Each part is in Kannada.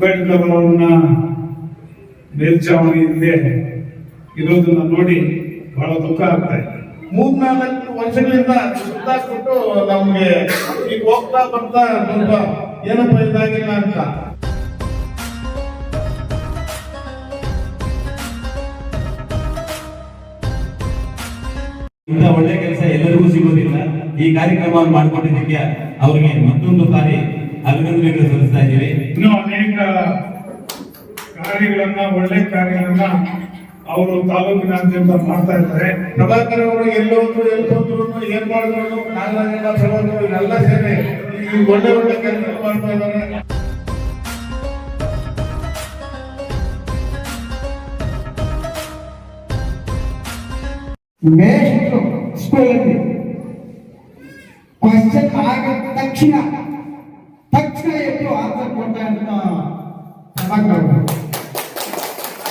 ಅಂಬೇಡ್ಕರ್ ಅವರನ್ನ ಮೇಲ್ಚಾವಣಿ ಹಿಂದೆ ಇರೋದನ್ನ ನೋಡಿ ಬಹಳ ದುಃಖ ಆಗ್ತಾ ಇದೆ. ಮೂರ್ನಾಲ್ಕು ವರ್ಷಗಳಿಂದ ಸುತ್ತಾಕ್ಬಿಟ್ಟು ನಮ್ಗೆ ಈಗ ಹೋಗ್ತಾ ಬರ್ತಾ ಸ್ವಲ್ಪ ಏನಪ್ಪ ಇದಾಗಿಲ್ಲ ಅಂತ. ಇಂಥ ಒಳ್ಳೆ ಕೆಲಸ ಎಲ್ಲರಿಗೂ ಸಿಗೋದಿಲ್ಲ. ಈ ಕಾರ್ಯಕ್ರಮವನ್ನು ಮಾಡ್ಕೊಂಡಿದ್ದಕ್ಕೆ ಅವರಿಗೆ ಮತ್ತೊಂದು ಬಾರಿ ಅಭಿನಂದನೆಗಳು ಸಲ್ಲಿಸ್ತಾ ಇದ್ದೀವಿ. ಇನ್ನೂ ಅನೇಕ ಕಾರ್ಯಗಳನ್ನ ಒಳ್ಳೆ ಕಾರ್ಯಗಳನ್ನ ಅವರು ತಾಲೂಕಿನಾದ್ಯಂತ ಮಾಡ್ತಾ ಇದ್ದಾರೆ. ಪ್ರಭಾಕರ್ ಅವರು ಎಲ್ಲೋದ್ರು ಎಲ್ಲಿ ಹೋದ್ರು ಏನ್ ಮಾಡಿದ್ರು? ನಾಗರಾಜ ಪ್ರಭಾಕರ್ ಎಲ್ಲ ಸೇರಿ ಈ ಒಳ್ಳೆ ಒಳ್ಳೆ ಕೆಲಸ ಮಾಡ್ತಾ ಇದ್ದಾರೆ. ಮೇಷ್ಟ್ರು ಸ್ಕೂಲಲ್ಲಿ ಕ್ವಶನ್ ಆಗಿದ ತಕ್ಷಣ ತಕ್ಷಣ ಎದ್ದು ಆನ್ಸರ್ ಕೊಡ್ತಾ ಅಂತ.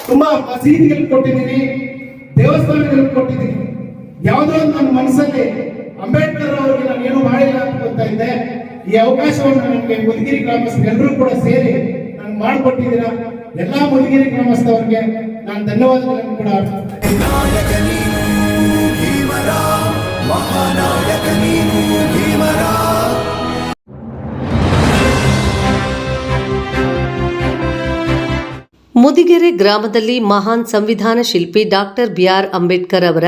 ತುಂಬಾ ಮಸೀದಿಗಳು ಕೊಟ್ಟಿದ್ದೀನಿ ದೇವಸ್ಥಾನಗಳು ಕೊಟ್ಟಿದ್ದೀನಿ. ಯಾವುದೋ ಒಂದು ನನ್ನ ಮನಸ್ಸಲ್ಲಿ ಅಂಬೇಡ್ಕರ್ ಅವರಿಗೆ ನಾನು ಏನು ಮಾಡಿಲ್ಲ ಅಂತ ಇದ್ದೆ ಈ ಅವಕಾಶವನ್ನು ನನಗೆ ಮುದಗಿರಿ ಗ್ರಾಮಸ್ಥರೆಲ್ಲರೂ ಕೂಡ ಸೇರಿ ನಾನು ಮಾಡಿಕೊಟ್ಟಿದ್ದೀರಾ. ಎಲ್ಲಾ ಮುದಗಿರಿ ಗ್ರಾಮಸ್ಥವರಿಗೆ ನಾನು ಧನ್ಯವಾದಗಳನ್ನು ಕೂಡ ಮಹಾನಾಯಕ ನೀನು ಭೀಮರ ಮುದಿಗೆರೆ ಗ್ರಾಮದಲ್ಲಿ ಮಹಾನ್ ಸಂವಿಧಾನ ಶಿಲ್ಪಿ ಡಾಕ್ಟರ್ ಬಿಆರ್ ಅಂಬೇಡ್ಕರ್ ಅವರ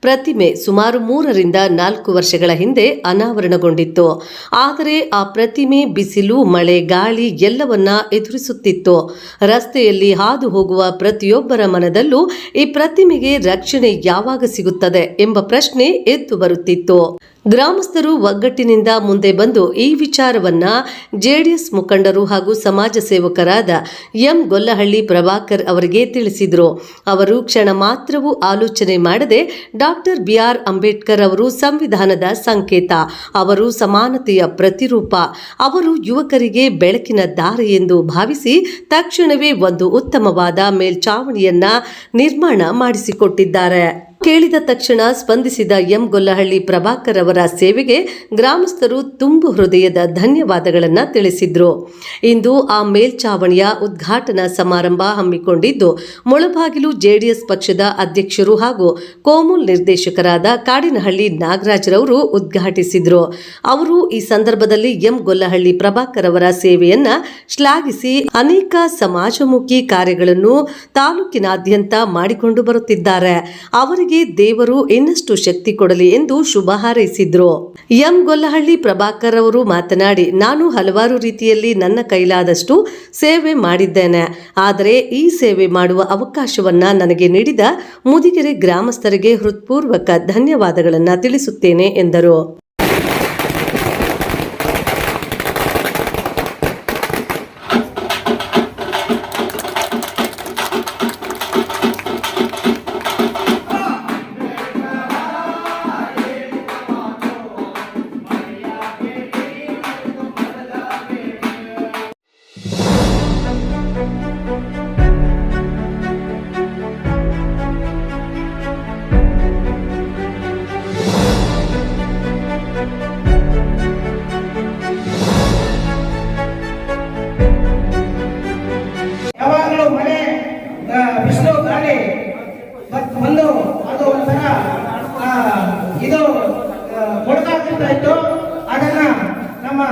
ಪ್ರತಿಮೆ ಸುಮಾರು ಮೂರರಿಂದ ನಾಲ್ಕು ವರ್ಷಗಳ ಹಿಂದೆ ಅನಾವರಣಗೊಂಡಿತ್ತು. ಆದರೆ ಆ ಪ್ರತಿಮೆ ಬಿಸಿಲು, ಮಳೆ, ಗಾಳಿ ಎಲ್ಲವನ್ನ ಎದುರಿಸುತ್ತಿತ್ತು. ರಸ್ತೆಯಲ್ಲಿ ಹಾದು ಹೋಗುವ ಪ್ರತಿಯೊಬ್ಬರ ಮನದಲ್ಲೂ ಈ ಪ್ರತಿಮೆಗೆ ರಕ್ಷಣೆ ಯಾವಾಗ ಸಿಗುತ್ತದೆ ಎಂಬ ಪ್ರಶ್ನೆ ಎದ್ದು ಬರುತ್ತಿತ್ತು. ಗ್ರಾಮಸ್ಥರು ಒಗ್ಗಟ್ಟಿನಿಂದ ಮುಂದೆ ಬಂದು ಈ ವಿಚಾರವನ್ನ ಜೆಡಿಎಸ್ ಮುಖಂಡರು ಹಾಗೂ ಸಮಾಜ ಸೇವಕರಾದ ಎಂ ಗೊಲ್ಲಹಳ್ಳಿ ಪ್ರಭಾಕರ್ ಅವರಿಗೆ ತಿಳಿಸಿದರು. ಅವರು ಕ್ಷಣ ಮಾತ್ರವೂ ಆಲೋಚನೆ ಮಾಡದೆ ಡಾಕ್ಟರ್ ಬಿಆರ್ ಅಂಬೇಡ್ಕರ್ ಅವರು ಸಂವಿಧಾನದ ಸಂಕೇತ. ಅವರು ಸಮಾನತೆಯ ಪ್ರತಿರೂಪ. ಅವರು ಯುವಕರಿಗೆ ಬೆಳಕಿನ ದಾರಿ ಎಂದು ಭಾವಿಸಿ ತಕ್ಷಣವೇ ಒಂದು ಉತ್ತಮವಾದ ಮೇಲ್ಚಾವಣಿಯನ್ನ ನಿರ್ಮಾಣ ಮಾಡಿಸಿಕೊಟ್ಟಿದ್ದಾರೆ. ಕೇಳಿದ ತಕ್ಷಣ ಸ್ಪಂದಿಸಿದ ಎಂ ಗೊಲ್ಲಹಳ್ಳಿ ಪ್ರಭಾಕರ್ ಅವರ ಸೇವೆಗೆ ಗ್ರಾಮಸ್ಥರು ತುಂಬು ಹೃದಯದ ಧನ್ಯವಾದಗಳನ್ನು ತಿಳಿಸಿದ್ರು. ಇಂದು ಆ ಮೇಲ್ಚಾವಣಿಯ ಉದ್ಘಾಟನಾ ಸಮಾರಂಭ ಹಮ್ಮಿಕೊಂಡಿದ್ದು, ಮುಳಬಾಗಿಲು ಜೆಡಿಎಸ್ ಪಕ್ಷದ ಅಧ್ಯಕ್ಷರು ಹಾಗೂ ಕೋಮುಲ್ ನಿರ್ದೇಶಕರಾದ ಕಾಡಿನಹಳ್ಳಿ ನಾಗರಾಜ್ರವರು ಉದ್ಘಾಟಿಸಿದ್ರು. ಅವರು ಈ ಸಂದರ್ಭದಲ್ಲಿ ಎಂ ಗೊಲ್ಲಹಳ್ಳಿ ಪ್ರಭಾಕರ್ ಅವರ ಸೇವೆಯನ್ನ ಶ್ಲಾಘಿಸಿ ಅನೇಕ ಸಮಾಜಮುಖಿ ಕಾರ್ಯಗಳನ್ನು ತಾಲೂಕಿನಾದ್ಯಂತ ಮಾಡಿಕೊಂಡು ಬರುತ್ತಿದ್ದಾರೆ. ಅವರಿಗೆ ದೇವರು ಇನ್ನಷ್ಟು ಶಕ್ತಿ ಕೊಡಲಿ ಎಂದು ಶುಭ ಹಾರೈಸಿದ್ರು. ಎಂ ಗೊಲ್ಲಹಳ್ಳಿ ಪ್ರಭಾಕರ್ ಅವರು ಮಾತನಾಡಿ, ನಾನು ಹಲವಾರು ರೀತಿಯಲ್ಲಿ ನನ್ನ ಕೈಲಾದಷ್ಟು ಸೇವೆ ಮಾಡಿದ್ದೇನೆ. ಆದರೆ ಈ ಸೇವೆ ಮಾಡುವ ಅವಕಾಶವನ್ನ ನನಗೆ ನೀಡಿದ ಮುದಿಗೆರೆ ಗ್ರಾಮಸ್ಥರಿಗೆ ಹೃತ್ಪೂರ್ವಕ ಧನ್ಯವಾದಗಳನ್ನು ತಿಳಿಸುತ್ತೇನೆ ಎಂದರು. ಬಿಸಿಲು ಗಾಳಿ. ಮತ್ತು ಒಂದು ಅದು ಒಂಥರ ಇದು ಕೊಡ್ತಾಗ್ತಾ ಇತ್ತು. ಅದನ್ನ ನಮ್ಮ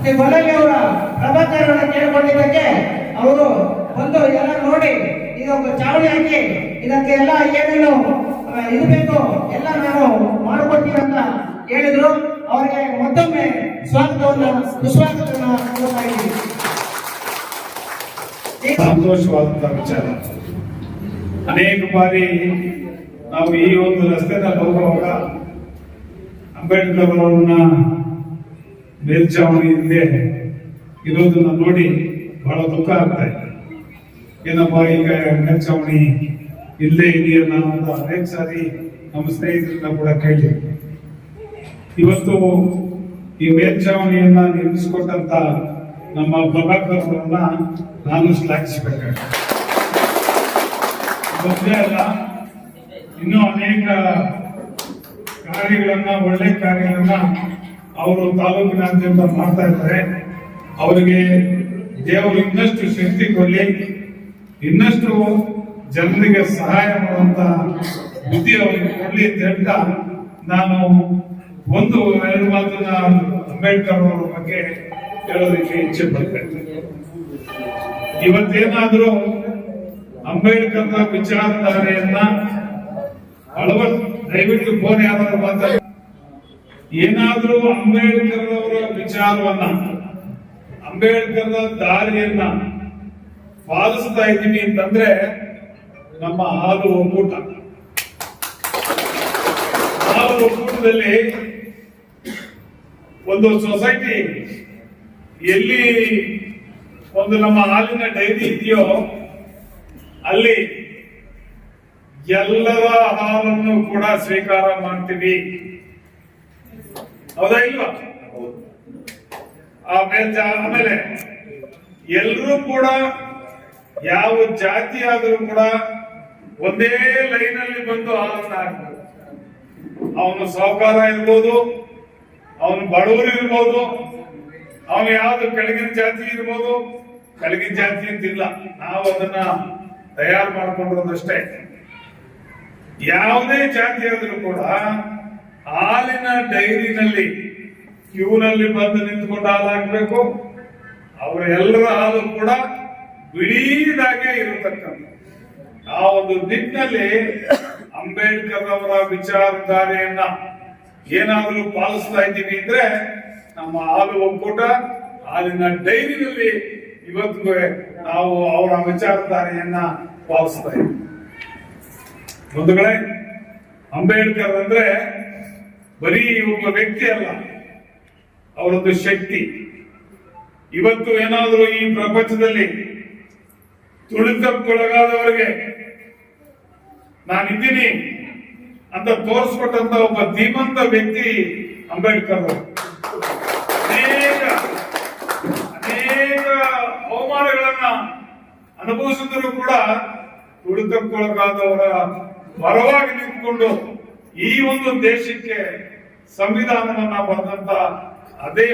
ಶ್ರೀ ಗೊಲ್ಲಳ್ಳಿ ಅವರ ಪ್ರಭಾಕರ್ ಅವರ ಕೇಳಿಕೊಂಡಿದ್ದಕ್ಕೆ ಅವರು ಬಂದು ಎಲ್ಲ ನೋಡಿ ಇದೊಂದು ಚಾವಣಿ ಹಾಕಿ, ಇದಕ್ಕೆ ಎಲ್ಲ ಏನೇನು ಇರಬೇಕು ಎಲ್ಲ ನಾನು ಮಾಡಿಕೊಡ್ತೀನಿ ಅಂತ ಹೇಳಿದ್ರು. ಅವರಿಗೆ ಮತ್ತೊಮ್ಮೆ ಸ್ವಾಗತವನ್ನು, ಸುಸ್ವಾಗತವನ್ನು ಸಂತೋಷವಾದಂತಹ ವಿಚಾರ. ಅನೇಕ ಬಾರಿ ನಾವು ಈ ಒಂದು ರಸ್ತೆನಲ್ಲಿ ಹೋಗುವಾಗ ಅಂಬೇಡ್ಕರ್ ಅವರನ್ನ ಮೇಲ್ಚಾವಣಿ ಹಿಂದೆ ಇರೋದನ್ನ ನೋಡಿ ಬಹಳ ದುಃಖ ಆಗ್ತಾ ಇದೆ. ಏನಪ್ಪ, ಈಗ ಮೇಲ್ಚಾವಣಿ ಇಲ್ಲೇ ಇದೆಯಲ್ಲ ಅಂತ ಅನೇಕ ಸಾರಿ ನಮ್ಮ ಸ್ನೇಹಿತರನ್ನ ಕೂಡ ಕೇಳಿ ಇವತ್ತು ಈ ಮೇಲ್ಚಾವಣಿಯನ್ನ ನಿರ್ಮಿಸಿಕೊಟ್ಟಂತ ನಮ್ಮ ಪ್ರಭಾಕರ್ ಅವರನ್ನ ನಾನು ಶ್ಲಾಘಿಸಬೇಕಾಗುತ್ತೆ ಒಂದೇ ಅಲ್ಲ. ಇನ್ನೂ ಅನೇಕ ಕಾರ್ಯಗಳನ್ನ, ಒಳ್ಳೆ ಕಾರ್ಯಗಳನ್ನ ಅವರು ತಾಲೂಕಿನಾದ್ಯಂತ ಮಾಡ್ತಾ ಇದ್ದಾರೆ. ಅವರಿಗೆ ದೇವರು ಇನ್ನಷ್ಟು ಶಕ್ತಿ ಕೊಡಲಿ. ಇನ್ನಷ್ಟು ಜನರಿಗೆ ಸಹಾಯ ಮಾಡುವಂತ ಬುದ್ಧಿ ಅವರಿಗೆ ಕೊಡಲಿ ಅಂತ ಹೇಳ್ತಾ ನಾನು ಒಂದು, ಎರಡು ಮಾತನ್ನ ಅಂಬೇಡ್ಕರ್ ಅವರ ಬಗ್ಗೆ ಹೇಳೋದಕ್ಕೆ ಇಚ್ಛೆ ಪಡ್ತೇನೆ ಇವತ್ತೇನಾದ್ರೂ ಅಂಬೇಡ್ಕರ್ ವಿಚಾರಧಾರೆಯನ್ನ ಅಳವ ದಯವಿಟ್ಟು ಫೋನ್ ಯಾರಾದ್ರೂ ಮಾತಾಡ ಏನಾದ್ರೂ ಅಂಬೇಡ್ಕರ್ ಅವರ ವಿಚಾರವನ್ನ ಅಂಬೇಡ್ಕರ್ ದಾರಿಯನ್ನ ಪಾಲಿಸ್ತಾ ಇದ್ದೀನಿ ಅಂತಂದ್ರೆ ನಮ್ಮ ಹಾಲು ಒಕ್ಕೂಟ. ಹಾಲು ಒಕ್ಕೂಟದಲ್ಲಿ ಒಂದು ಸೊಸೈಟಿ ಎಲ್ಲಿ ಒಂದು ನಮ್ಮ ಹಾಲಿನ ಡೈರಿ ಇದೆಯೋ ಅಲ್ಲಿ ಎಲ್ಲರ ಹಾಲನ್ನು ಕೂಡ ಸ್ವೀಕಾರ ಮಾಡ್ತೀವಿ. ಹೌದಾ ಇಲ್ವಾ? ಆಮೇಲೆ ಆಮೇಲೆ ಎಲ್ಲರೂ ಕೂಡ ಯಾವ ಜಾತಿ ಆದರೂ ಕೂಡ ಒಂದೇ ಲೈನ್ ಅಲ್ಲಿ ಬಂದು ಹಾಲನ್ನ ಹಾಕ್ಬೇಕು ಅವನು ಸಾಹುಕಾರ ಇರ್ಬೋದು, ಅವನು ಬಡವರು ಇರ್ಬೋದು, ಅವನು ಯಾವ್ದು ಕೆಳಗಿನ ಜಾತಿ ಇರ್ಬೋದು, ಕೆಳಗಿನ ಜಾತಿ ಅಂತಿಲ್ಲ. ನಾವು ಅದನ್ನ ತಯಾರು ಮಾಡ್ಕೊಂಡಿರೋದಷ್ಟೇ. ಯಾವುದೇ ಜಾತಿ ಆದ್ರೂ ಕೂಡ ಹಾಲಿನ ಡೈರಿನಲ್ಲಿ ಕ್ಯೂನಲ್ಲಿ ಬಂದು ನಿಂತ್ಕೊಂಡು ಹಾಲು ಅವರ ಎಲ್ಲರ ಹಾಲು ಕೂಡ ಬಿಡೀದಾಗೆ ಇರತಕ್ಕಂಥ ಆ ಒಂದು ನಿಟ್ಟಿನಲ್ಲಿ ಅಂಬೇಡ್ಕರ್ ಅವರ ವಿಚಾರಧಾರೆಯನ್ನ ಏನಾದರೂ ಪಾಲಿಸ್ತಾ ಇದ್ದೀವಿ ಅಂದ್ರೆ ನಮ್ಮ ಹಾಲು ಒಕ್ಕೂಟ ಹಾಲಿನ ಡೈರಿನಲ್ಲಿ ಇವತ್ತಿಗೂ ನಾವು ಅವರ ವಿಚಾರಧಾರೆಯನ್ನ ಪಾಲಿಸ್ತಾ ಇದ್ದೀವಿ. ಬಂಧುಗಳೇ, ಅಂಬೇಡ್ಕರ್ ಅಂದ್ರೆ ಬರೀ ಒಬ್ಬ ವ್ಯಕ್ತಿ ಅಲ್ಲ, ಅವರದ್ದು ಶಕ್ತಿ. ಇವತ್ತು ಏನಾದರೂ ಈ ಪ್ರಪಂಚದಲ್ಲಿ ತುಳಿತಕ್ಕೊಳಗಾದವರಿಗೆ ನಾನಿದ್ದೀನಿ ಅಂತ ತೋರಿಸ್ಕೊಟ್ಟಂತ ಒಬ್ಬ ಧೀಮಂತ ವ್ಯಕ್ತಿ ಅಂಬೇಡ್ಕರ್ ಅವರು ಅನೇಕ ಅನೇಕ ಅವಮಾನಗಳನ್ನ ಅನುಭವಿಸಿದ್ರು ಕೂಡ ತುಳಿತಕ್ಕೊಳಗಾದವರ ಪರವಾಗಿ ನಿಂತ್ಕೊಂಡು ಈ ಒಂದು ದೇಶಕ್ಕೆ ಸಂವಿಧಾನವನ್ನ ಬಂದಂತ ಅದೇ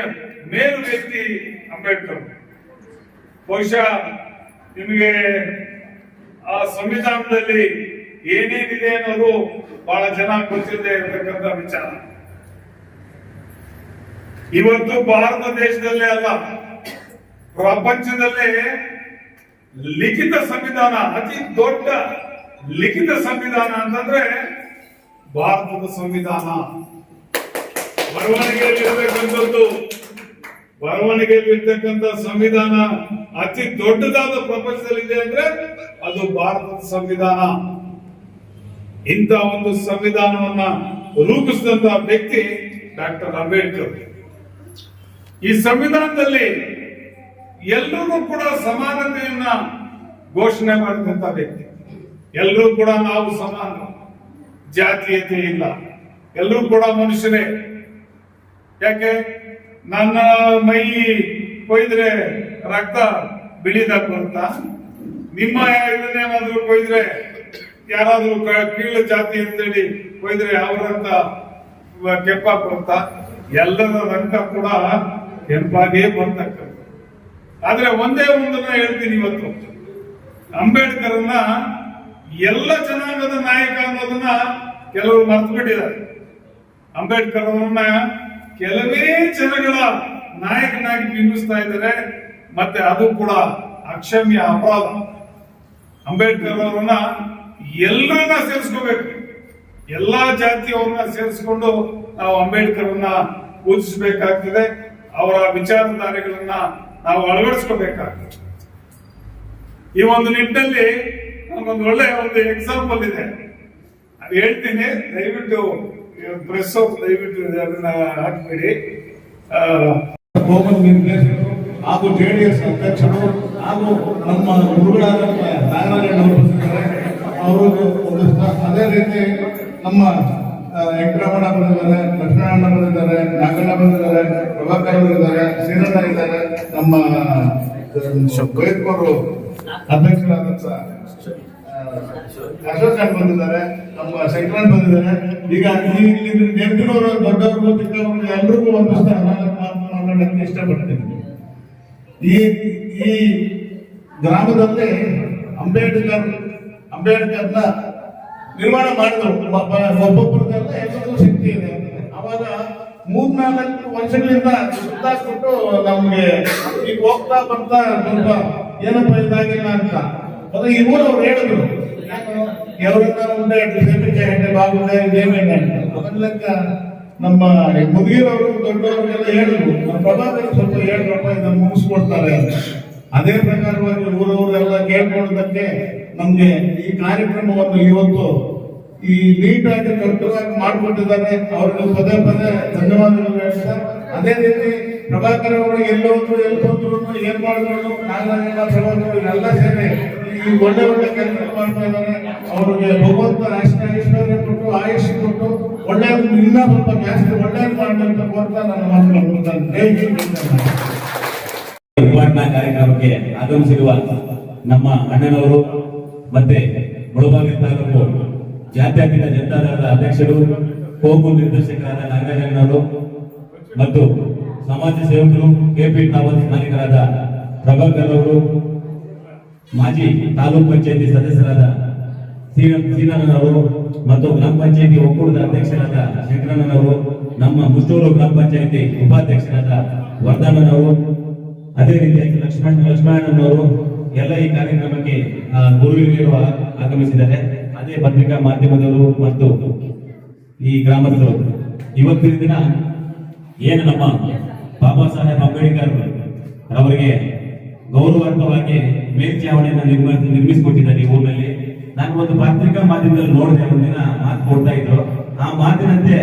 ಮೇಲು ವ್ಯಕ್ತಿ ಅಂಬೇಡ್ಕರ್. ಬಹುಶಃ ನಿಮಗೆ ಆ ಸಂವಿಧಾನದಲ್ಲಿ ಏನೇನಿದೆ ಅನ್ನೋದು ಬಹಳ ಜನ ಗೊತ್ತಿಲ್ಲದೆ ಇರತಕ್ಕಂತ ವಿಚಾರ. ಇವತ್ತು ಭಾರತ ದೇಶದಲ್ಲೇ ಅಲ್ಲ ಪ್ರಪಂಚದಲ್ಲೇ ಲಿಖಿತ ಸಂವಿಧಾನ, ಅತಿ ದೊಡ್ಡ ಲಿಖಿತ ಸಂವಿಧಾನ ಅಂತಂದ್ರೆ ಭಾರತದ ಸಂವಿಧಾನ. ಬರವಣಿಗೆಯಲ್ಲಿರ್ತಕ್ಕಂಥದ್ದು, ಬರವಣಿಗೆಯಲ್ಲಿರ್ತಕ್ಕಂಥ ಸಂವಿಧಾನ ಅತಿ ದೊಡ್ಡದಾದ ಪ್ರಪಂಚದಲ್ಲಿದೆ ಅಂದ್ರೆ ಅದು ಭಾರತದ ಸಂವಿಧಾನ. ಇಂಥ ಒಂದು ಸಂವಿಧಾನವನ್ನ ರೂಪಿಸಿದಂತ ವ್ಯಕ್ತಿ ಡಾಕ್ಟರ್ ಅಂಬೇಡ್ಕರ್. ಈ ಸಂವಿಧಾನದಲ್ಲಿ ಎಲ್ಲರಿಗೂ ಕೂಡ ಸಮಾನತೆಯನ್ನ ಘೋಷಣೆ ಮಾಡಿದಂತ ವ್ಯಕ್ತಿ. ಎಲ್ಲರೂ ಕೂಡ ನಾವು ಸಮಾನ. ಜಾತೀಯತೆ ಇಲ್ಲ. ಎಲ್ಲರೂ ಕೂಡ ಮನುಷ್ಯನೇ ಯಾಕೆ? ನನ್ನ ಮೈ ಕೊಯ್ದ್ರೆ ರಕ್ತ ಬಿಳಿದಾಗ ಬರುತ್ತಾ? ನಿಮ್ಮ ಇದನ್ನೇನಾದ್ರೂ ಕೊಯ್ದ್ರೆ? ಯಾರಾದ್ರೂ ಕೀಳು ಜಾತಿ ಅಂತೇಳಿ ಕೊಯ್ದ್ರೆ ಯಾವ ರಕ್ತ ಕೆಂಪಾಗಿ ಬರುತ್ತಾ? ಎಲ್ಲರ ರಕ್ತ ಕೂಡ ಕೆಂಪಾಗೇ ಬರ್ತಕ್ಕಂಥ ಆದ್ರೆ ಒಂದೇ ಒಂದನ್ನ ಹೇಳ್ತೀನಿ ಇವತ್ತು. ಅಂಬೇಡ್ಕರನ್ನ ಎಲ್ಲ ಜನಾಂಗದ ನಾಯಕ ಅನ್ನೋದನ್ನ ಕೆಲವರು ಮರ್ತು ಬಿಟ್ಟಿದ್ದಾರೆ ಅಂಬೇಡ್ಕರ್ ಅವರನ್ನ ಕೆಲವೇ ಜನಗಳ ನಾಯಕನಾಗಿ ಬಿಂಬಿಸ್ತಾ ಇದ್ದಾರೆ. ಮತ್ತೆ ಅದು ಕೂಡ ಅಕ್ಷಮ್ಯ ಅಪರಾಧ. ಅಂಬೇಡ್ಕರ್ ಅವರನ್ನ ಎಲ್ಲರನ್ನ ಸೇರಿಸ್ಕೋಬೇಕು. ಎಲ್ಲಾ ಜಾತಿಯವರನ್ನ ಸೇರಿಸ್ಕೊಂಡು ನಾವು ಅಂಬೇಡ್ಕರ್ ಅವರನ್ನ ಪೂಜಿಸಬೇಕಾಗ್ತದೆ. ಅವರ ವಿಚಾರಧಾರೆಗಳನ್ನ ನಾವು ಅಳವಡಿಸ್ಕೋಬೇಕಾಗ್ತದೆ. ಈ ಒಂದು ನಿಟ್ಟಿನಲ್ಲಿ ನಮಗೊಂದು ಒಳ್ಳೆ ಒಂದು ಎಕ್ಸಾಂಪಲ್ ಇದೆ. ಅದು ಹೇಳ್ತೀನಿ, ದಯವಿಟ್ಟು ಪ್ರೆಸ್ ದಯವಿಟ್ಟು ಅದನ್ನ ಹಾಕ್ಬೇಡಿ. ಹಾಗೂ ಜೆ ಡಿ ಎಸ್ ಅಧ್ಯಕ್ಷರು ಹಾಗೂ ನಮ್ಮ ಗುರುಗಳಾದ ನಾರಾಯಣ ಅವರು ಅದೇ ರೀತಿ ನಮ್ಮ ವೆಂಕಟರಮಣ ಬಂದಿದ್ದಾರೆ ಲಕ್ಷ್ಮಣ ಬಂದಿದ್ದಾರೆ ನಾಗಣ್ಣ ಬಂದಿದ್ದಾರೆ ಪ್ರಭಾಕರ್ ಬಂದಿದ್ದಾರೆ ಶ್ರೀರಣ್ಣ ಇದ್ದಾರೆ. ನಮ್ಮ ಬೈರ್ಕೂರು ಅಧ್ಯಕ್ಷರಾದಂತ ಅಶೋಕ್ ಬಂದಿದ್ದಾರೆ ನಮ್ಮ ಶಂಕರನ್ ಬಂದಿದ್ದಾರೆ. ಈಗ ಇಲ್ಲಿ ನೆಂಟಿನವರು ದೊಡ್ಡವರು ಚಿಕ್ಕವರು ಎಲ್ರಿಗೂ ಒಂದು ಸ್ಥಾನ ಮಾತು ಮಾತಾಡಕ್ಕೆ ಇಷ್ಟಪಡ್ತೀನಿ. ಈ ಈ ಗ್ರಾಮದಲ್ಲಿ ಅಂಬೇಡ್ಕರ್ ಅಂಬೇಡ್ಕರ್ನ ನಿರ್ಮಾಣ ಮಾಡಿದ್ರು ಒಬ್ಬ- ಒಬ್ಬೊಬ್ಬರದೆಲ್ಲ ಎಲ್ಲರಿಗೂ ಶಕ್ತಿ ಇದೆ ಅವಾಗ ಮೂರ್ನಾಲ್ಕು ವರ್ಷಗಳಿಂದ ಸುತ್ತಾಕ್ಬಿಟ್ಟು ನಮ್ಗೆ ಈಗ ಹೋಗ್ತಾ ಬರ್ತಾ ಸ್ವಲ್ಪ ಏನಪ್ಪ ಇದಾಗಿಲ್ಲ ಅಂತ ಅದು ಈ ಊರು ಅವ್ರು ಹೇಳಿದ್ರು ఎవరన్నా ఉంటే చేపించారంటే బాగుండే ఇదేమైనా ಮೊದಲಕ್ಕ ನಮ್ಮ ಮುದುಗಿರವರು ದೊಡ್ಡವರಿಗೆಲ್ಲ ಹೇಳಿದ್ರು ನಮ್ಮ ಪ್ರಭಾಕರ್ ಸ್ವಲ್ಪ ಹೇಳ್ರಪ್ಪ ಇದನ್ನ ಮುಗಿಸ್ಕೊಡ್ತಾರೆ ಅಂತ ಅದೇ ಪ್ರಕಾರವಾಗಿ ಊರವರೆಲ್ಲ ಕೇಳ್ಕೊಳ್ಳೋದಕ್ಕೆ ನಮ್ಗೆ ಈ ಕಾರ್ಯಕ್ರಮವನ್ನು ಇವತ್ತು ಈ ನೀಟಾಗಿ ಕಟ್ಟುವಾಗಿ ಮಾಡಿಕೊಟ್ಟಿದ್ದಾರೆ. ಅವ್ರಿಗೆ ಪದೇ ಪದೇ ಧನ್ಯವಾದಗಳು ಹೇಳ್ತಾ, ಅದೇ ರೀತಿ ಪ್ರಭಾಕರ್ ಅವರು ಎಲ್ಲೋದ್ರು ಎಲ್ಲಿ ಬಂದ್ರು ಏನ್ ಮಾಡಿದ್ರು ನಾಗರಾಜ ಪ್ರಭಾಕರ್ ಎಲ್ಲ ಸೇರಿ ಈ ಒಳ್ಳೆ ಒಳ್ಳೆ ಕೆಲಸ ಮಾಡ್ತಾ ಇದ್ದಾರೆ. ಅವ್ರಿಗೆ ಭಗವಂತ ಅಷ್ಟ ಐಶ್ವರ್ಯ ಕೊಟ್ಟು, ಆಯುಷ್ ಕೊಟ್ಟು ಒಳ್ಳೆ ಇನ್ನ ಸ್ವಲ್ಪ ಜಾಸ್ತಿ ಒಳ್ಳೆಯದು ಮಾಡಲಿ ಅಂತ ಕೋರ್ತಾ ನನ್ನ ಕರ್ನಾಟಕ. ಕಾರ್ಯಕ್ರಮಕ್ಕೆ ಆಗಮಿಸಿರುವ ನಮ್ಮ ಅಣ್ಣನವರು ಮತ್ತೆ ಮುಳಬಾಗಿಲು ತಾಲೂಕು ಜಾತ್ಯತೀತ ಜನತಾದಳದ ಅಧ್ಯಕ್ಷರು, ಕೋಮು ನಿರ್ದೇಶಕರಾದ ನಾಗರಾಜಣ್ಣವರು ಮತ್ತು ಸಮಾಜ ಸೇವಕರು, ಕೆಪಿ ಟ್ರಾವೆಲ್ಸ್ ಮಾಲೀಕರಾದ ಪ್ರಭಾಕರ್ ಅವರು, ಮಾಜಿ ತಾಲೂಕು ಪಂಚಾಯತಿ ಸದಸ್ಯರಾದ ಸೀನಣ್ಣನವರು ಮತ್ತು ಗ್ರಾಮ ಪಂಚಾಯತಿ ಒಕ್ಕೂಟದ ಅಧ್ಯಕ್ಷರಾದ ಶಂಕರಣ್ಣನವರು, ನಮ್ಮ ಮುಷ್ಟೂರು ಗ್ರಾಮ ಪಂಚಾಯತಿ ಉಪಾಧ್ಯಕ್ಷರಾದ ವರ್ಧನನವರು ಅದೇ ರೀತಿಯಾಗಿ ಲಕ್ಷ್ಮಣ ಲಕ್ಷ್ಮಣನವರು ಎಲ್ಲ ಈ ಕಾರ್ಯಕ್ರಮಕ್ಕೆ ನೀಡುವ ಆಗಮಿಸಿದ್ದಾರೆ. ಅದೇ ಪತ್ರಿಕಾ ಮಾಧ್ಯಮದವರು ಮತ್ತು ಈ ಗ್ರಾಮಸ್ಥರು. ಇವತ್ತಿನ ದಿನ ಏನು ನಮ್ಮ ಬಾಬಾ ಸಾಹೇಬ್ ಅಂಬೇಡ್ಕರ್ ಅವರಿಗೆ ಗೌರವಾರ್ಥವಾಗಿ ಮೇಲ್ಛಾವಣಿಯನ್ನು ನಿರ್ಮಿಸ್ ನಿರ್ಮಿಸಿಕೊಟ್ಟಿದ್ದಾರೆ ಈ ಊರಿನಲ್ಲಿ. ನಾನು ಒಂದು ಪತ್ರಿಕಾ ಮಾಧ್ಯಮದಲ್ಲಿ ನೋಡಿದೆ, ಒಂದಿನ ಮಾತು ಕೊಡ್ತಾ ಇದ್ರು. ಆ ಮಾತಿನಂತೆ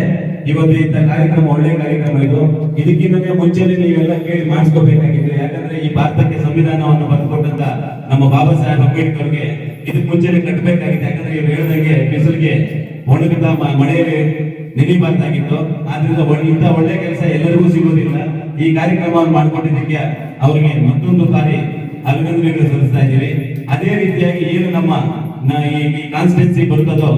ಇವತ್ತು ಇಂಥ ಕಾರ್ಯಕ್ರಮ, ಒಳ್ಳೆ ಕಾರ್ಯಕ್ರಮ ಇದು. ಇದಕ್ಕಿಂತ ಮುಂಚೆನೆ ನೀವೆಲ್ಲ ಕೇಳಿ ಮಾಡಿಸ್ಕೋಬೇಕಾಗಿತ್ತು. ಯಾಕಂದ್ರೆ ಈ ಭಾರತಕ್ಕೆ ಸಂವಿಧಾನವನ್ನು ಬರೆದುಕೊಟ್ಟಂತ ನಮ್ಮ ಬಾಬಾ ಸಾಹೇಬ್ ಅಂಬೇಡ್ಕರ್ಗೆ ಇದಕ್ಕೆ ಮುಂಚೆನೆ ಕಟ್ಟಬೇಕಾಗಿತ್ತು. ಯಾಕಂದ್ರೆ ಇವ್ರು ಹೇಳ್ದಂಗೆ ಬಿಸಿಲಿಗೆ ಒಣಗಿದ ಮಳೆಯಲ್ಲಿ ನೆನಿಬಾರ್ದಾಗಿತ್ತು. ಆದ್ರಿಂದ ಇಂಥ ಒಳ್ಳೆ ಕೆಲಸ ಎಲ್ಲರಿಗೂ ಸಿಗೋದಿಲ್ಲ. ಈ ಕಾರ್ಯಕ್ರಮವನ್ನು ಮಾಡ್ಕೊಂಡಿದ್ದಕ್ಕೆ ಅವರಿಗೆ ಮತ್ತೊಂದು ಬಾರಿ ಅಭಿನಂದನೆಗಳು ಸಲ್ಲಿಸ್ತಾ ಇದ್ದೀವಿ. ಅದೇ ರೀತಿಯಾಗಿ ಏನು ನಮ್ಮ ಈ ಕಾನ್ಸ್ಟಿಟ್ಯೂನ್ಸಿ ಬರ್ತದೋ,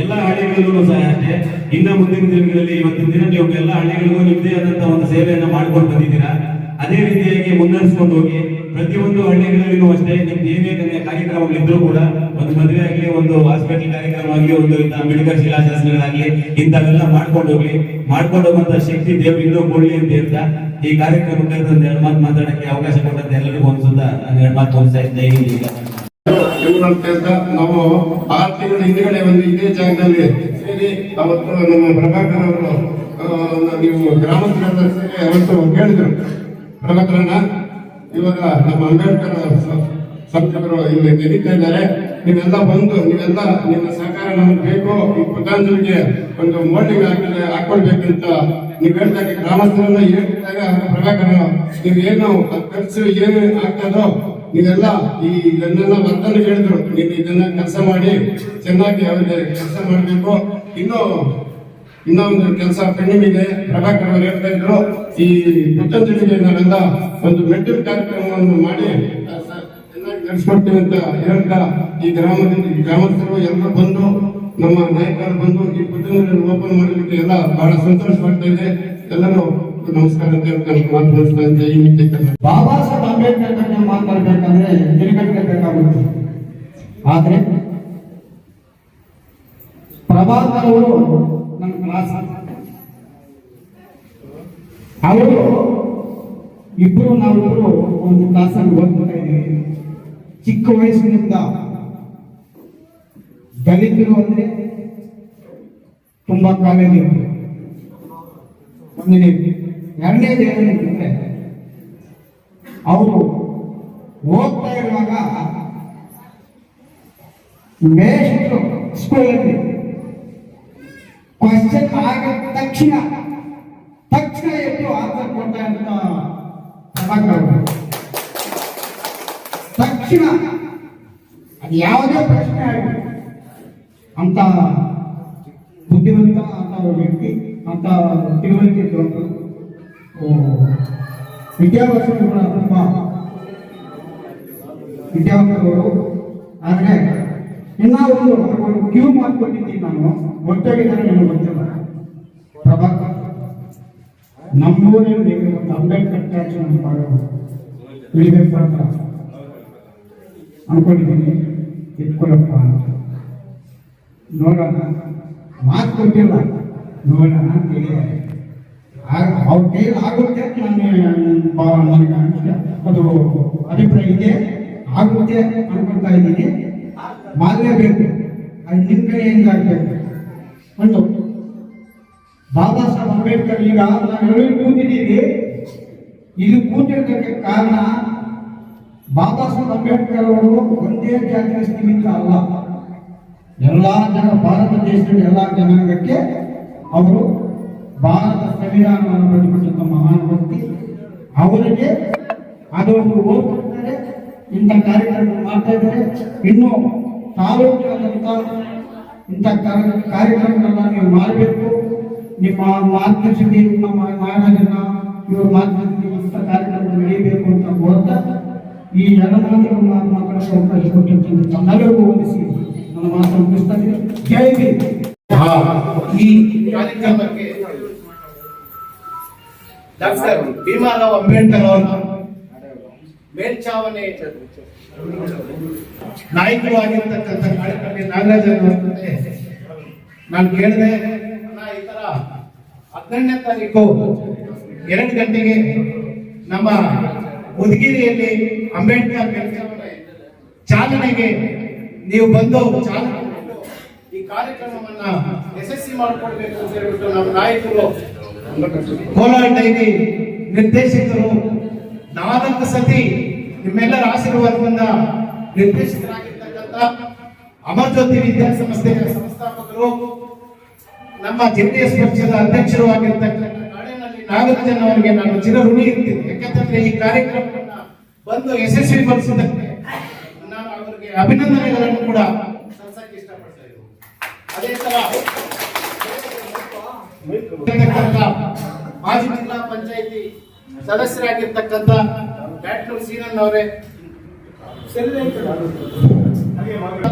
ಎಲ್ಲ ಹಳ್ಳಿಗಳಿಗೂ ಸಹ ಅಷ್ಟೇ. ಇನ್ನ ಮುಂದಿನ ದಿನಗಳಲ್ಲಿ, ಇವತ್ತಿನ ನೀವು ಎಲ್ಲ ಹಳ್ಳಿಗಳಿಗೂ ನಿಮ್ಮದೇ ಆದಂತ ಒಂದು ಸೇವೆಯನ್ನ ಮಾಡ್ಕೊಂಡು ಬಂದಿದ್ದೀರಾ? ಅದೇ ರೀತಿಯಾಗಿ ಮುನ್ನಡೆಸ್ಕೊಂಡು ಹೋಗಿ, ಪ್ರತಿಯೊಂದು ಹಳ್ಳಿಗಳಿಗೂ ಅಷ್ಟೇ, ನಿಮ್ದು ಏನೇ ಕಾರ್ಯಕ್ರಮಗಳಿದ್ರು ಕೂಡ, ಒಂದು ಮದುವೆ ಆಗಲಿ, ಒಂದು ಹಾಸ್ಪಿಟಲ್ ಕಾರ್ಯಕ್ರಮ ಆಗಲಿ, ಒಂದು ಅಂಬೇಡ್ಕರ್ ಶಿಲಾಶಾಸನಗಳಾಗಲಿ, ಇಂಥವೆಲ್ಲ ಮಾಡ್ಕೊಂಡು ಹೋಗ್ಲಿ. ಮಾಡ್ಕೊಂಡು ಹೋಗುವಂತ ಶಕ್ತಿ ದೇವ್ರು ಇನ್ನೂ ಕೊಡ್ಲಿ ಅಂತ ಹೇಳ್ತಾ, ಈ ಕಾರ್ಯಕ್ರಮಕ್ಕೆ ಒಂದು ಎರಡು ಮಾತು ಮಾತಾಡಕ್ಕೆ ಅವಕಾಶ ಕೊಟ್ಟಂತ ಎಲ್ಲರಿಗೂ ಒಂದು ನಾನು ಎರಡು ಮಾತು ತೋರಿಸ್ತಾ ಇದ್ದೆ ಇವರಂತ ನಾವು ಆರು ತಿಂಗಳ ಹಿಂದ್ಗಡೆ ಒಂದು ಇದೇ ಜಾಗದಲ್ಲಿ ಸೇರಿ ಅವತ್ತು ನಮ್ಮ ಪ್ರಭಾಕರ್ ಅವರು ನೀವು ಗ್ರಾಮಸ್ಥರೆಲ್ಲ ಸೇರಿ ಅವತ್ತು ಕೇಳಿದ್ರು ಪ್ರಭಾಕರಣ್ಣ, ಇವಾಗ ನಮ್ಮ ಅಂಬೇಡ್ಕರ್ ಸಂಸದರು ಇಲ್ಲಿ ನಡೀತಾ ಇದ್ದಾರೆ. ನೀವೆಲ್ಲ ಬಂದು, ನೀವೆಲ್ಲ ನಿಮ್ಮ ಸಹಕಾರ ನಮ್ಗೆ ಬೇಕು, ಈ ಪತಂಜಲಿಗೆ ಒಂದು ಮೋಲ್ಡಿಂಗ್ ಹಾಕಿ ಹಾಕೊಳ್ಬೇಕಂತ ನೀವು ಹೇಳ್ದಾಗ ಗ್ರಾಮಸ್ಥರನ್ನ ಹೇಳ್ದಾಗ ಪ್ರಭಾಕರ್ ನೀವು ಏನು ಖರ್ಚು ಏನು ಆಗ್ತದೋ ನೀವೆಲ್ಲ ಈ ಇದನ್ನೆಲ್ಲ ವರ್ತನೆ ಹೇಳಿದ್ರು ನೀನು ಇದನ್ನ ಕೆಲಸ ಮಾಡಿ, ಚೆನ್ನಾಗಿ ಅವ್ರಿಗೆ ಕೆಲಸ ಮಾಡಬೇಕು. ಇನ್ನು, ಇನ್ನೊಂದು ಕೆಲಸ ಪೆಂಡಿಂಗ್ ಇದೆ. ಪ್ರಭಾಕರ್ ಅವರು ಹೇಳ್ತಾ ಇದ್ರು, ಈ ಪತಂಜಲಿಗೆ ನಾವೆಲ್ಲ ಒಂದು ಮೆಂಟಲ್ ಕಾರ್ಯಕ್ರಮವನ್ನು ಮಾಡಿ ಚೆನ್ನಾಗಿ ನಡೆಸ್ಕೊಡ್ತೀವಿ ಅಂತ ಹೇಳ್ತಾ ಈ ಗ್ರಾಮದಿಂದ ಗ್ರಾಮಸ್ಥರು ಎಲ್ಲರೂ ಬಂದು, ನಮ್ಮ ನಾಯಕರು ಬಂದು ಈ ಪತಂಜಲಿ ಓಪನ್ ಮಾಡಲಿಕ್ಕೆ ಎಲ್ಲ ಬಹಳ ಸಂತೋಷ ಪಡ್ತಾ ಇದೆ. ಎಲ್ಲರೂ ನಮಸ್ಕಾರ ಅಂತ ಹೇಳ್ತಾ ಮಾತನಾಡ್ತಾ ಇದ್ದೆ. ಈ ಬಾಬಾ ಸಾಹೇಬ್ ಅಂಬೇಡ್ಕರ್ ಬಗ್ಗೆ ಮಾತಾಡ್ಬೇಕಂದ್ರೆ ಆದರೆ ಆದ್ರೆ ಪ್ರಭಾಕರ್ ಅವರು ನನ್ನ ಕ್ಲಾಸ್ ಅವರು ಇಬ್ರು ನಾವಿಬ್ರು ಒಂದು ಕ್ಲಾಸಲ್ಲಿ ಓದ್ತಾ ಇದ್ದೀವಿ ಚಿಕ್ಕ ವಯಸ್ಸಿನಿಂದ ದಲಿತರು ಅಂದ್ರೆ ತುಂಬಾ ಕಾಲೇಜು ಒಂದನೇ ಎರಡನೇದು ಏನಂತಂದ್ರೆ ಅವರು ಓದ್ತಾ ಇರುವಾಗ ಮೇಷ್ಟ್ರು ಸ್ಕೂಲಲ್ಲಿ ಕ್ವಶನ್ ಆಗಿದ ತಕ್ಷಣ ತಕ್ಷಣ ಎದ್ದು ಆನ್ಸರ್ ಕೊಡ್ತಾ ಅಂತ ಪ್ರಭಾಕರ್ ಅವರು. ತಕ್ಷಣ ಅದು ಯಾವುದೇ ಪ್ರಶ್ನೆ ಆಗಲಿ ಅಂತ ಬುದ್ಧಿವಂತ ಅಂತ ವ್ಯಕ್ತಿ ಅಂತ ತಿಳುವಳಿಕೆ ಇದ್ದವರು ವಿದ್ಯಾಭ್ಯಾಸ ಕೂಡ ತುಂಬಾ. ವಿದ್ಯಾವಂತರು ಆದ್ರೆ ಇನ್ನ ಒಂದು ಒಂದು ಕ್ಯೂ ಮಾಡ್ಕೊಂಡಿದ್ದೀನಿ ನಾನು. ಒಟ್ಟಾಗಿದ್ದಾರೆ ನನಗೆ ಗೊತ್ತಿಲ್ಲ. ಪ್ರಭಾಕರ್ ನಮ್ಮೂರಲ್ಲಿ ಒಂದು ಅಂಬೇಡ್ಕರ್ ಟ್ಯಾಚ್ ಅಂತ ಮಾಡೋದು ಉಳಿಬೇಕು ಅಂತ ಅನ್ಕೊಂಡಿದ್ದೀನಿ. ಇಟ್ಕೊಳ್ಳಪ್ಪ ಅಂತ. ನೋಡೋಣ. ಮಾತು ಕೊಟ್ಟಿಲ್ಲ. ನೋಡೋಣ ಅಂತ ಅವ್ರ ಕೈಯಲ್ಲಿ ಆಗುತ್ತೆ ನಾನು ನನಗೆ ಅನಿಸ್ತೆ. ಅದು ಅಭಿಪ್ರಾಯ ಇದೆ. ಆಗುತ್ತೆ ಅನ್ಕೊಳ್ತಾ ಇದ್ದೀನಿ. ಮಾಡಲೇಬೇಕು. ಅದು ನಿಮ್ಮ ಕೈಯಿಂದ ಆಗಬೇಕು. ಒಂದು, ಬಾಬಾ ಸಾಹೇಬ್ ಅಂಬೇಡ್ಕರ್ ಈಗ ನಾವೆಲ್ಲರೂ ಕೂತಿದ್ದೀವಿ ಇದು ಕೂತಿರೋದಕ್ಕೆ ಕಾರಣ ಬಾಬಾ ಸಾಹೇಬ್ ಅಂಬೇಡ್ಕರ್ ಅವರು ಒಂದೇ ಜಾತಿಯ ನಿಮಿತ್ತ ಅಲ್ಲ. ಎಲ್ಲ ಜನ ಭಾರತ ದೇಶದ ಎಲ್ಲ ಜನಾಂಗಕ್ಕೆ ಅವರು ಭಾರತ ಸಂವಿಧಾನವನ್ನು ಪಡೆದುಕೊಂಡಂತ ಮಹಾನ್ ವ್ಯಕ್ತಿ. ಅವರಿಗೆ ಅದೊಂದು ಓದ್ತಾರೆ ಇಂಥ ಕಾರ್ಯಕ್ರಮ ಮಾಡ್ತಾ ಇದ್ದಾರೆ. ಇನ್ನು ತಾಲೂಕಿನಂತ ಇಂಥ ಕಾರ್ಯ- ಕಾರ್ಯಕ್ರಮಗಳನ್ನ ನೀವು ಮಾಡಬೇಕು. ನಿಮ್ಮ ಮಾರ್ಗದರ್ಶಿ ನಮ್ಮ ನಾರಾಯಣ ಇವ್ರ ಮಾರ್ಗದರ್ಶಿ ಇಂಥ ಕಾರ್ಯಕ್ರಮ ನಡೆಯಬೇಕು ಅಂತ ಓದ್ತಾ ಈ ಎಲ್ಲ ಮಾತುಗಳು ಮಾತು ಮಾತಾಡೋಕೆ ಅವಕಾಶ ಕೊಟ್ಟಿರ್ತೀನಿ ತಮ್ಮೆಲ್ಲರಿಗೂ ನನ್ನ ಮಾತನ್ನು ಮುಗಿಸ್ತಾ ಜೈ ಈ ಕಾರ್ಯಕ್ರಮಕ್ಕೆ ಡಾಕ್ಟರ್ ಭೀಮಾರಾವ್ ಅಂಬೇಡ್ಕರ್ ಅವರ ಮೇಲ್ಚಾವಣೆ ನಾಯಕರು ಆಗಿರ್ತಕ್ಕಂಥ ಕಾರ್ಯಕ್ರಮ ನಾಗರಾಜ್ ನಾನು ಕೇಳಿದೆ ಈ ತರ ಹದಿನೆಂಟನೇ ತಾರೀಕು ಎರಡು ಗಂಟೆಗೆ ನಮ್ಮ ಉದಗಿರಿಯಲ್ಲಿ ಅಂಬೇಡ್ಕರ್ ಮೇಲ್ಚಾವಣೆ ಚಾಲನೆಗೆ ನೀವು ಬಂದು ಚಾಲನೆ ಈ ಕಾರ್ಯಕ್ರಮವನ್ನ ಯಶಸ್ವಿ ಮಾಡಿಕೊಡ್ಬೇಕು ಅಂತ ಹೇಳ್ಬಿಟ್ಟು ನಮ್ಮ ನಾಯಕರು ಕೋಲಾರ ಡೈರಿ ನಿರ್ದೇಶಕರು ನಾಲ್ಕು ಸತಿ ನಿಮ್ಮೆಲ್ಲರ ಆಶೀರ್ವಾದದಿಂದ ನಿರ್ದೇಶಕರಾಗಿರ್ತಕ್ಕಂಥ ಅಮರ್ಜ್ಯೋತಿ ವಿದ್ಯಾಸಂಸ್ಥೆಯ ಸಂಸ್ಥಾಪಕರು, ನಮ್ಮ ಜೆಡಿಎಸ್ ಪಕ್ಷದ ಅಧ್ಯಕ್ಷರು ಆಗಿರ್ತಕ್ಕಂಥ ಅವರಿಗೆ ನಾನು ಚಿರಋಣಿ ಇರ್ತೀನಿ. ಯಾಕಂತಂದ್ರೆ ಈ ಕಾರ್ಯಕ್ರಮವನ್ನ ಬಂದು ಯಶಸ್ವಿಗೊಳಿಸಿದ್ದಕ್ಕೆ ನಾನು ಅವರಿಗೆ ಅಭಿನಂದನೆಗಳನ್ನು ಕೂಡ ಸಲ್ಲಿಸಕ್ಕೆ ಇಷ್ಟಪಡ್ತಾ ಇದ್ದೀನಿ. ಅದೇ ತರ ಮಾಜಿ ಜಿಲ್ಲಾ ಪಂಚಾಯತಿ ಸದಸ್ಯರಾಗಿರ್ತಕ್ಕಂಥ ಬ್ಯಾಟ್ನೂರ್ ಸೀನನ್ ಅವರೇ.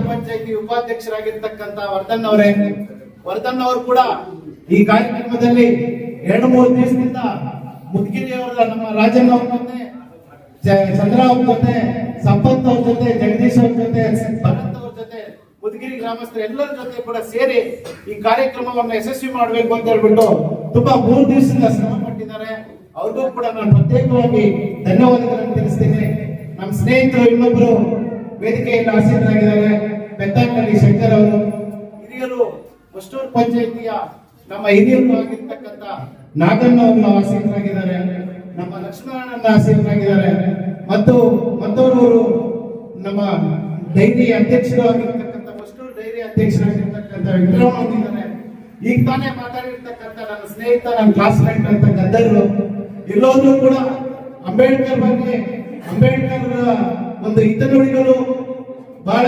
ಪಂಚಾಯತಿ ಉಪಾಧ್ಯಕ್ಷರಾಗಿರ್ತಕ್ಕಂಥ ವರ್ಧನ್ ಅವರೇ. ವರ್ಧನ್ ಅವರು ಕೂಡ ಈ ಕಾರ್ಯಕ್ರಮದಲ್ಲಿ ಎರಡು ಮೂರು ದಿವಸದಿಂದ ಮುದ್ಗಿರಿ ಅವರ ನಮ್ಮ ರಾಜಣ್ಣ ಅವ್ರ ಜೊತೆ ಚಂದ್ರ ಅವ್ರ ಜೊತೆ ಸಂಪತ್ ಅವ್ರ ಜೊತೆ ಜಗದೀಶ್ ಅವ್ರ ಜೊತೆ, ಭರತ್ ಮುದ್ಗಿರಿ ಗ್ರಾಮಸ್ಥರು ಎಲ್ಲರ ಜೊತೆ ಕೂಡ ಸೇರಿ ಈ ಕಾರ್ಯಕ್ರಮವನ್ನು ಯಶಸ್ವಿ ಮಾಡಬೇಕು ಅಂತ ಹೇಳ್ಬಿಟ್ಟು ತುಂಬಾ ಮೂರು ದಿವಸದಿಂದ ಶ್ರಮ ಪಟ್ಟಿದ್ದಾರೆ. ಅವ್ರಿಗೂ ಕೂಡ ನಾನು ಪ್ರತ್ಯೇಕವಾಗಿ ಧನ್ಯವಾದಗಳನ್ನು ತಿಳಿಸ್ತೇನೆ. ನಮ್ಮ ಸ್ನೇಹಿತರು ಇನ್ನೊಬ್ರು ವೇದಿಕೆಯಲ್ಲಿ ಆಸೀನರಾಗಿದ್ದಾರೆ. ಬೆತ್ತಂಗಲ್ಲಿ ಶಂಕರ್ ಅವರು. ಹಿರಿಯರು ಮಸ್ಟೂರ್ ಪಂಚಾಯಿತಿಯ ನಮ್ಮ ಹಿರಿಯರು ಆಗಿರ್ತಕ್ಕಂಥ ನಾಗಣ್ಣ ಅವರು ಆಸೀನರಾಗಿದ್ದಾರೆ. ನಮ್ಮ ಲಕ್ಷ್ಮಣನ ಆಸೀನರಾಗಿದ್ದಾರೆ. ಮತ್ತು ಮತ್ತವರು ನಮ್ಮ ಡೈರಿ ಅಧ್ಯಕ್ಷರು ಆಗಿರ್ತಕ್ಕಂಥ ಅಧ್ಯಕ್ಷರಾಗಿರ್ತಕ್ಕಂಥ ವೆಂಕಟರಮಣ ಈಗ ತಾನೇ ಮಾತಾಡಿರ್ತಕ್ಕಂಥ ನನ್ನ ಸ್ನೇಹಿತ, ನನ್ನ ಕ್ಲಾಸ್ಮೇಟ್ ಅಂತ ಗದ್ದರು ಎಲ್ಲರೂ ಕೂಡ ಅಂಬೇಡ್ಕರ್ ಬಗ್ಗೆ ಅಂಬೇಡ್ಕರ್ ಒಂದು ಹಿತನುಡಿಗಳು ಬಹಳ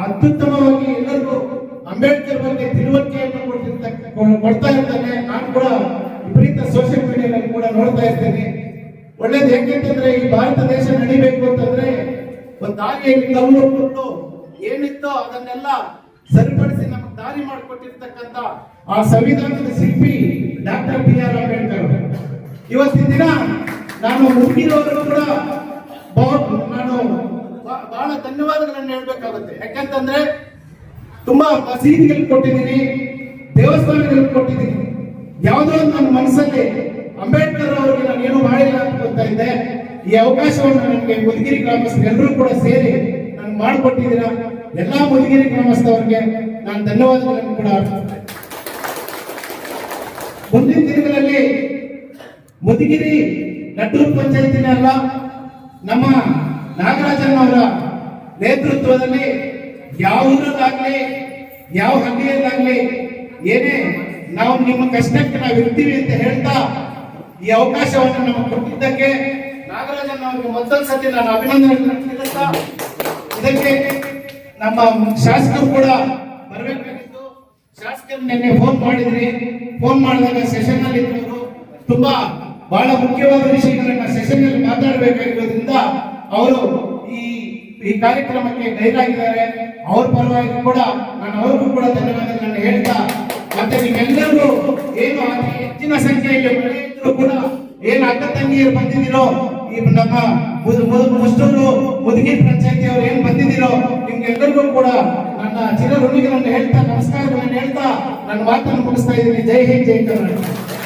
ಅತ್ಯುತ್ತಮವಾಗಿ ಎಲ್ಲರಿಗೂ ಅಂಬೇಡ್ಕರ್ ಬಗ್ಗೆ ತಿಳುವಳಿಕೆಯನ್ನು ಕೊಟ್ಟಿರ್ತಕ್ಕಂಥ ಕೊಡ್ತಾ ಇರ್ತಾನೆ ನಾನು ಕೂಡ ವಿಪರೀತ ಸೋಷಿಯಲ್ ಮೀಡಿಯಾದಲ್ಲಿ ಕೂಡ ನೋಡ್ತಾ ಇರ್ತೇನೆ. ಒಳ್ಳೇದು ಯಾಕೆಂತಂದ್ರೆ ಈ ಭಾರತ ದೇಶ ನಡಿಬೇಕು ಅಂತಂದ್ರೆ ಒಂದು ಹಾಗೆ ಕಲ್ಲು ಏನಿತ್ತೋ ಅದನ್ನೆಲ್ಲ ಸರಿಪಡಿಸಿ ನಮಗೆ ದಾರಿ ಮಾಡಿಕೊಟ್ಟಿರ್ತಕ್ಕಂಥ ಆ ಸಂವಿಧಾನದ ಶಿಲ್ಪಿ ಡಾಕ್ಟರ್ ಬಿ ಆರ್ ಅಂಬೇಡ್ಕರ್ ಇವತ್ತಿನ ದಿನ ನಾನು ಮುಗಿರೋರು ಕೂಡ ನಾನು ಬಹಳ ಧನ್ಯವಾದಗಳನ್ನು ಹೇಳ್ಬೇಕಾಗುತ್ತೆ. ಯಾಕಂತಂದ್ರೆ ತುಂಬಾ ಮಸೀದಿಗಳು ಕೊಟ್ಟಿದ್ದೀನಿ ದೇವಸ್ಥಾನಗಳು ಕೊಟ್ಟಿದ್ದೀನಿ. ಯಾವುದೋ ಒಂದು ನನ್ನ ಮನಸ್ಸಲ್ಲಿ ಅಂಬೇಡ್ಕರ್ ಅವರಿಗೆ ನಾನು ಏನು ಮಾಡಿಲ್ಲ ಅಂತ ಇದ್ದೆ ಈ ಅವಕಾಶವನ್ನು ನನಗೆ ಮುದಗಿರಿ ಗ್ರಾಮಸ್ಥರು ಎಲ್ಲರೂ ಕೂಡ ಸೇರಿ ನಾನು ಮಾಡಿಕೊಟ್ಟಿದ್ದೀರಾ? ಎಲ್ಲಾ ಮುದುಗಿರಿ ಗ್ರಾಮಸ್ಥವರಿಗೆ ನಾನು ಧನ್ಯವಾದಗಳನ್ನು ಕೂಡ. ಮುಂದಿನ ದಿನಗಳಲ್ಲಿ ಮುದಿಗಿರಿ ನಟ್ಟೂರು ಪಂಚಾಯತಿನ ಅಲ್ಲ, ನಮ್ಮ ನಾಗರಾಜನ್ ಅವರ ನೇತೃತ್ವದಲ್ಲಿ ಯಾವ ಊರಲ್ಲಾಗ್ಲಿ, ಯಾವ ಹಳ್ಳಿಯಲ್ಲಾಗ್ಲಿ ಏನೇ ನಾವು ನಿಮ್ಮ ಕಷ್ಟಕ್ಕೆ ನಾವು ಇರ್ತೀವಿ ಅಂತ ಹೇಳ್ತಾ ಈ ಅವಕಾಶವನ್ನು ನಮಗೆ ಕೊಟ್ಟಿದ್ದಕ್ಕೆ ನಾಗರಾಜನ್ ಅವರಿಗೆ ಸತಿ ನಾನು ಅಭಿನಂದನೆ ಇದಕ್ಕೆ ನಮ್ಮ ಶಾಸಕರು ಕೂಡ ಬರಬೇಕಾಗಿತ್ತು. ಶಾಸಕರು ನಿನ್ನೆ ಫೋನ್ ಮಾಡಿದ್ರಿ. ಫೋನ್ ಮಾಡಿದಾಗ ಸೆಷನ್ ಅಲ್ಲಿ ಇದ್ದವರು. ತುಂಬಾ ಬಹಳ ಮುಖ್ಯವಾದ ವಿಷಯಗಳನ್ನ ಸೆಷನ್ ಅಲ್ಲಿ ಮಾತಾಡಬೇಕಾಗಿರೋದ್ರಿಂದ ಅವರು ಈ ಈ ಕಾರ್ಯಕ್ರಮಕ್ಕೆ ಗೈರಾಗಿದ್ದಾರೆ. ಅವ್ರ ಪರವಾಗಿ ಕೂಡ ನಾನು ಅವ್ರಿಗೂ ಕೂಡ ಧನ್ಯವಾದಗಳನ್ನು ಹೇಳ್ತಾ, ಮತ್ತೆ ನೀವೆಲ್ಲರೂ ಏನು ಅತಿ ಹೆಚ್ಚಿನ ಸಂಖ್ಯೆಯಲ್ಲಿ ಮಳೆ ಇದ್ರು ಕೂಡ ಏನು ಅಕ್ಕ ತಂಗಿಯರು ಬಂದಿದ್ದೀರೋ ಈ ನಮ್ಮ ಮುದ್- ಮುದುಕಿ ಪಂಚಾಯತಿ ಅವರು ಏನ್ ಬಂದಿದ್ದೀರೋ ನಿಮ್ಗೆಲ್ಲರಿಗೂ ಕೂಡ ನನ್ನ ಚಿರ ಋಣಿಗಳನ್ನು ಹೇಳ್ತಾ, ನಮಸ್ಕಾರಗಳನ್ನು ಹೇಳ್ತಾ ನನ್ನ ಮಾತನ್ನು ಮುಗಿಸ್ತಾ ಇದ್ದೀನಿ. ಜೈ ಹಿಂದ್, ಜೈ ಕರ್ನಾಟಕ.